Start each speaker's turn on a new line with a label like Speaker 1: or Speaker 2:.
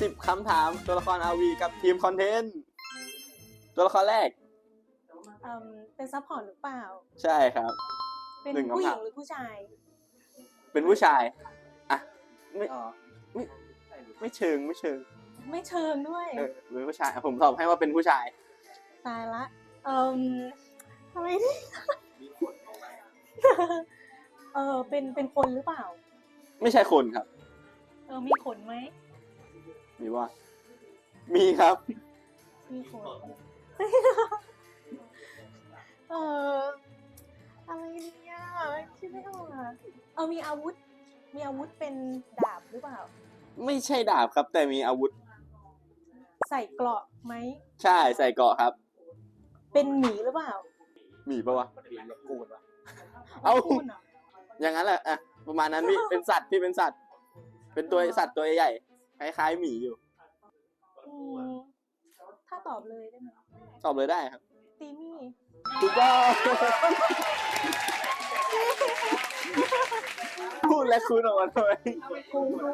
Speaker 1: สิบคำถามตัวละครอาวีกับทีมคอนเทนต์ ตัวละครแรก
Speaker 2: เอิ่มเป็นซัพพอร์ตหรือเปล่า
Speaker 1: ใช่ครับ
Speaker 2: เป็น
Speaker 1: หนึ่งคำ
Speaker 2: ผู้หญิ
Speaker 1: ถางม
Speaker 2: หรือผู้ชาย
Speaker 1: เป็นผู้ชายอะไม่
Speaker 3: อ๋อ
Speaker 1: ไม่เชิงไม่เชิง
Speaker 2: ไม่เชิงด้วย
Speaker 1: เออเป็นผู้ชายอะผมตอบให้ว่าเป็นผู้ชาย
Speaker 2: ตายละเอ่มทำไมดิ เออเป็นเป็นคนหรือเปล่า
Speaker 1: ไม่ใช่คนครับ
Speaker 2: เออมีขนไหม
Speaker 1: มีว่า มีครับ
Speaker 2: มีขนเอออะไรเนี่ยคิดไม่ออกอะเออมีอาวุธ มีอาวุธเป็นดาบหรือเปล่า
Speaker 1: ไม่ใช่ดาบครับ แต่มีอาวุธ
Speaker 2: ใส่เกราะไหม
Speaker 1: ใช่ใส่เกราะครับ
Speaker 2: เป็นหมีหรือเปล่า
Speaker 1: มีปะวะ
Speaker 3: เปลี่ยนรถกูดวะ
Speaker 1: เอ้า
Speaker 2: พูดหรอ
Speaker 1: อย่างนั้นแหละอะประมาณนั้นพี่ เป็นสัตว์พี่เป็นสัตว์ เป็นตัวสัตว์ตัวใหญ่ คล้ายๆหมีอยู่
Speaker 2: อืมถ้าตอบเลยได้ไหม
Speaker 1: ตอบเลยได้ครับ
Speaker 2: ตีมี่
Speaker 1: ถูกต้องพูดและคุณออกมาทำไม
Speaker 2: กูดู